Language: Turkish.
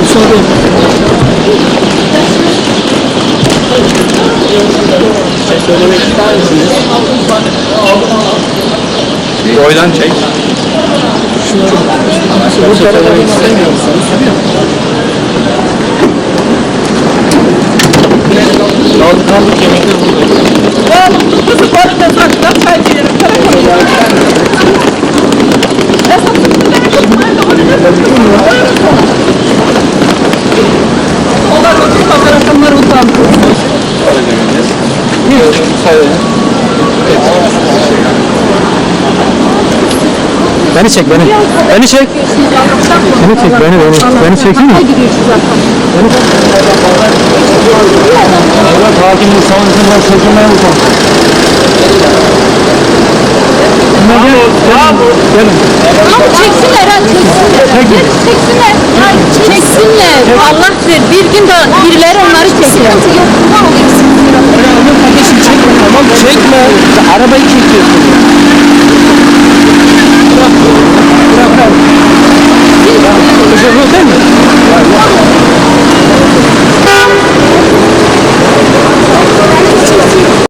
Müsaade edin. Söylemek ister misiniz? Boydan çek. Bu söylemek istemiyor musunuz? Alışkanlık yemekleri Beni çek beni. Beni çek. Beni çek beni beni. Beni çekeyim mi? Evet hakimin savunmasından çözülmeye utan. Gelin. Ama çeksinler ha çeksinler. Çeksinler. Hayır, çeksinler. Allah ver bir gün de birileri onları çekiyor. Kardeşim Arabayı çekiyorsun. Bırak bırak. Bırak. Şoför değil mi?